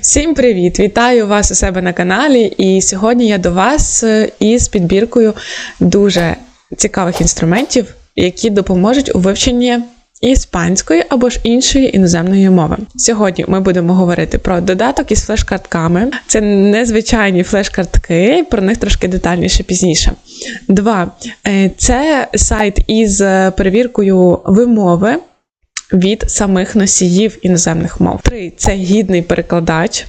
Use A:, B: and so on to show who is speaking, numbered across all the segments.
A: Всім привіт! Вітаю вас у себе на каналі. І сьогодні я до вас е, із підбіркою дуже цікавих інструментів, які допоможуть у вивченні іспанської або ж іншої іноземної мови. Сьогодні ми будемо говорити про додаток із флеш-картками. Це незвичайні флеш-картки, про них трошки детальніше пізніше. Два Е, це сайт із е, перевіркою вимови від самих носіїв іноземних мов. Три це гідний перекладач.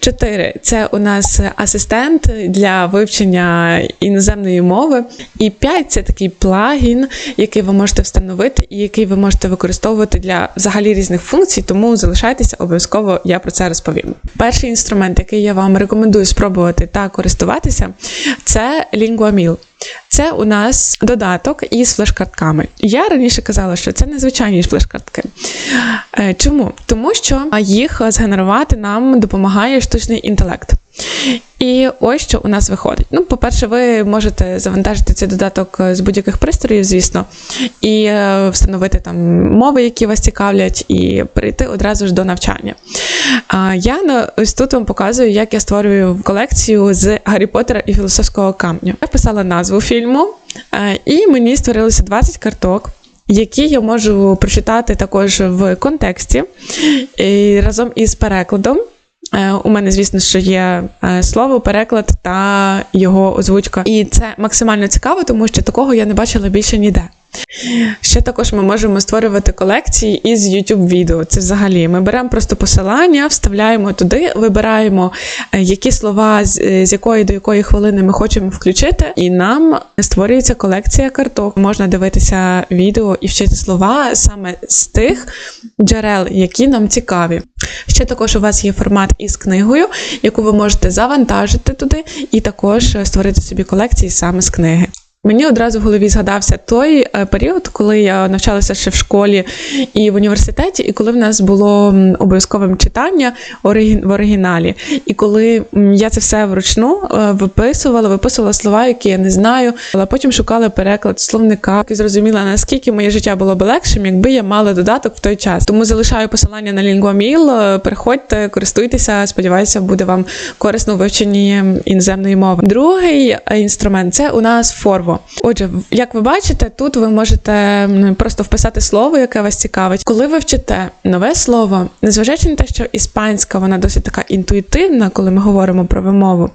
A: Чотири це у нас асистент для вивчення іноземної мови. І п'ять це такий плагін, який ви можете встановити і який ви можете використовувати для взагалі різних функцій. Тому залишайтеся обов'язково, я про це розповім. Перший інструмент, який я вам рекомендую спробувати та користуватися, це LinguaMill. Це у нас додаток із флеш-картками. Я раніше казала, що це незвичайні флеш-картки. Е, Чому? Тому що їх згенерувати нам допомагає штучний інтелект. І ось що у нас виходить. Ну, по-перше, ви можете завантажити цей додаток з будь-яких пристроїв, звісно, і е, встановити там мови, які вас цікавлять, і перейти одразу ж до навчання. Я ось тут вам показую, як я створюю колекцію з Гаррі Поттера і філософського камню. Я вписала назву фільму, е, і мені створилося 20 карток. Які я можу прочитати також в контексті і разом із перекладом. Е, У мене, звісно, що є е, слово, переклад та його озвучка. І це максимально цікаво, тому що такого я не бачила більше ніде. Ще також ми можемо створювати колекції із YouTube відео. Це взагалі ми беремо просто посилання, вставляємо туди, вибираємо, е, які слова з, е, якої до якої хвилини ми хочемо включити, і нам створюється колекція карток. Можна дивитися відео і вчити слова саме з тих джерел, які нам цікаві. Ще також у вас є формат із книгою, яку ви можете завантажити туди, і також е, створити собі колекції саме з книги. Мені одразу в голові згадався той е, період, коли я навчалася ще в школі і в університеті, і коли в нас було обов'язковим читання в оригіналі. І коли я це все вручну е, виписувала, виписувала слова, які я не знаю, але потім шукала переклад словника і зрозуміла, наскільки моє життя було б легшим, якби я мала додаток в той час. Тому залишаю посилання на LinguaMill, е, Переходьте, користуйтеся. Сподіваюся, буде вам корисно у вивченні іноземної мови. Другий інструмент це у нас Форво. Отже, як ви бачите, тут ви можете просто вписати слово, яке вас цікавить. Коли ви вчите нове слово, незважаючи на те, що іспанська вона досить така інтуїтивна, коли ми говоримо про вимову.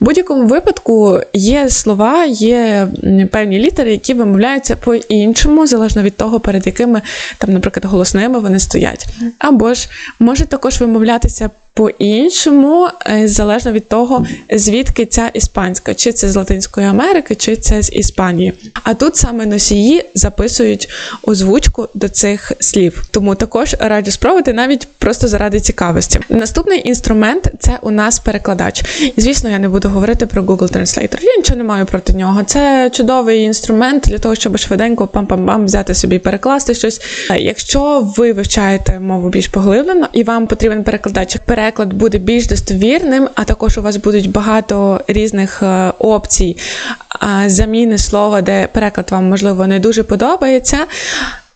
A: В будь-якому випадку є слова, є певні літери, які вимовляються по-іншому, залежно від того, перед якими там, наприклад, голосними вони стоять. Або ж може також вимовлятися по-іншому, е, залежно від того, звідки ця іспанська, чи це з Латинської Америки, чи це з Іспанії. А тут саме носії записують озвучку до цих слів. Тому також раджу спробувати навіть просто заради цікавості. Наступний інструмент це у нас перекладач. Звісно, я не буду говорити про Google Translator. Я нічого не маю проти нього. Це чудовий інструмент для того, щоб швиденько пам-пам-пам взяти собі перекласти щось. Е, Якщо ви вивчаєте мову більш поглиблено і вам потрібен перекладач, переклад буде більш достовірним, а також у вас будуть багато різних е, опцій заміни слова, де переклад вам можливо не дуже подобається.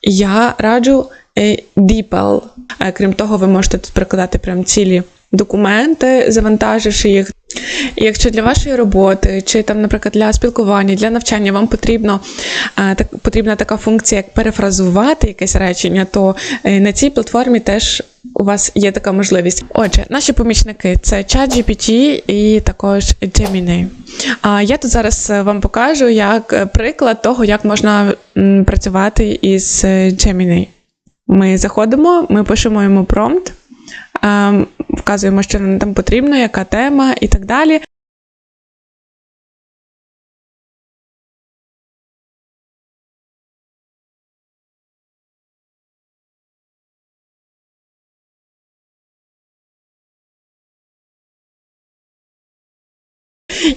A: Я раджу е, DeepL. Е, Крім того, ви можете тут перекладати прям цілі документи, завантаживши їх. І якщо для вашої роботи, чи там, наприклад, для спілкування, для навчання вам потрібно так потрібна така функція, як перефразувати якесь речення, то на цій платформі теж у вас є така можливість. Отже, наші помічники це ChatGPT і також Gemini. А я тут зараз е, вам покажу як е, приклад того, як можна працювати із е, Gemini. Ми заходимо, ми пишемо йому промпт, ем, вказуємо, що нам там потрібно, яка тема і так далі.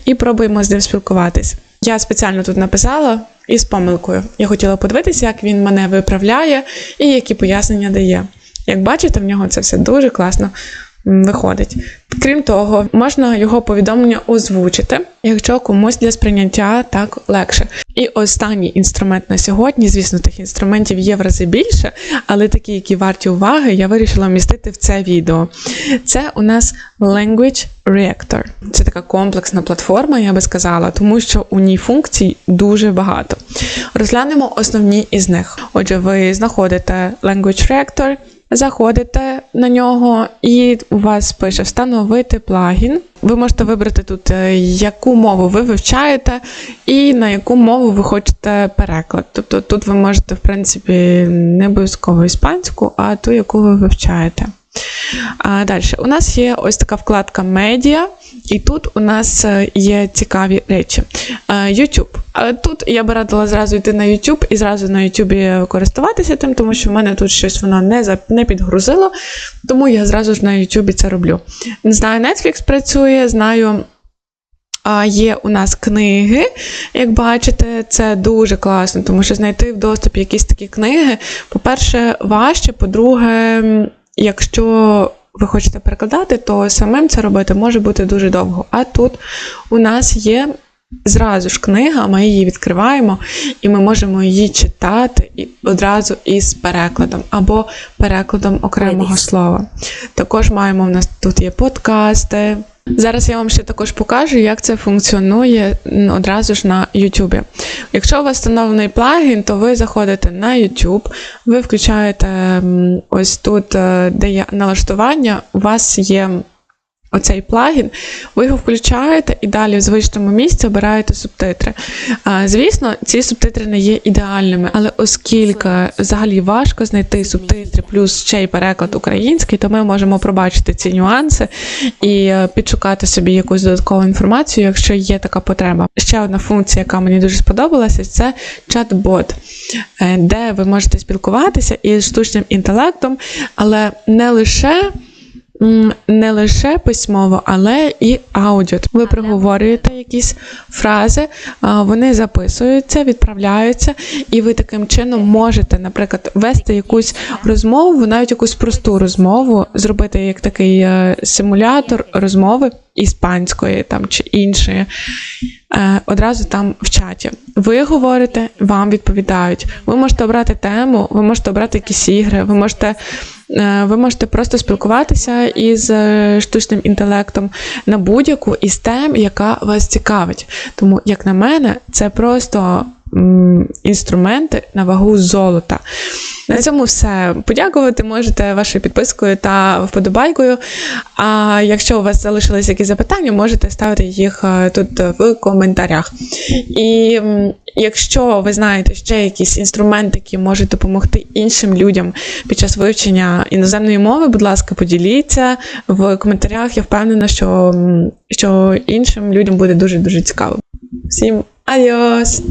A: І пробуємо з ним спілкуватись. Я спеціально тут написала із помилкою. Я хотіла подивитися, як він мене виправляє і які пояснення дає. Як бачите, в нього це все дуже класно виходить. Крім того, можна його повідомлення озвучити, якщо комусь для сприйняття так легше. І останній інструмент на сьогодні, звісно, тих інструментів є в рази більше, але такі, які варті уваги, я вирішила вмістити в це відео. Це у нас Language Reactor. Це така комплексна платформа, я би сказала, тому що у ній функцій дуже багато. Розглянемо основні із них. Отже, ви знаходите Language Reactor, заходите на нього, і у вас пише встановити плагін. Ви можете вибрати тут, е, яку мову ви вивчаєте, і на яку мову ви хочете переклад. Тобто тут ви можете, в принципі, не обов'язково іспанську, а ту, яку ви вивчаєте. А далі у нас є ось така вкладка медіа, і тут у нас е, є цікаві речі. Е, YouTube. Е, Тут я би радила зразу йти на YouTube і зразу на YouTube користуватися тим, тому що в мене тут щось воно не, за- не підгрузило, тому я зразу ж на YouTube це роблю. Не знаю, Netflix працює, знаю. Є у нас книги, як бачите, це дуже класно, тому що знайти в доступі якісь такі книги, по-перше, важче, по-друге, якщо ви хочете перекладати, то самим це робити може бути дуже довго. А тут у нас є зразу ж книга, ми її відкриваємо, і ми можемо її читати і одразу із перекладом або перекладом окремого слова. Також маємо в нас тут є подкасти. Зараз я вам ще також покажу, як це функціонує одразу ж на YouTube. Якщо у вас встановлений плагін, то ви заходите на YouTube, ви включаєте ось тут, е, де є налаштування, у вас є оцей плагін, ви його включаєте і далі в звичному місці обираєте субтитри. Звісно, ці субтитри не є ідеальними, але оскільки взагалі важко знайти субтитри плюс ще й переклад український, то ми можемо пробачити ці нюанси і е, підшукати собі якусь додаткову інформацію, якщо є така потреба. Ще одна функція, яка мені дуже сподобалася, це чат-бот, е, де ви можете спілкуватися із штучним інтелектом, але не лише. Не лише письмово, але і аудіо. Ви проговорюєте якісь фрази, вони записуються, відправляються, і ви таким чином можете, наприклад, вести якусь розмову, навіть якусь просту розмову, зробити як такий е, симулятор розмови іспанської там чи іншої. е, Одразу там в чаті. Ви говорите, вам відповідають. Ви можете обрати тему, ви можете обрати якісь ігри, ви можете Ви можете просто спілкуватися із е, штучним інтелектом на будь-яку із тем, яка вас цікавить. Тому, як на мене, це просто інструменти на вагу золота. На цьому все. Подякувати можете вашою підпискою та вподобайкою. А якщо у вас залишились якісь запитання, можете ставити їх е, тут в коментарях. І якщо ви знаєте ще якісь інструменти, які можуть допомогти іншим людям під час вивчення іноземної мови, будь ласка, поділіться в коментарях. Я впевнена, що, що іншим людям буде дуже дуже цікаво. Всім адіос!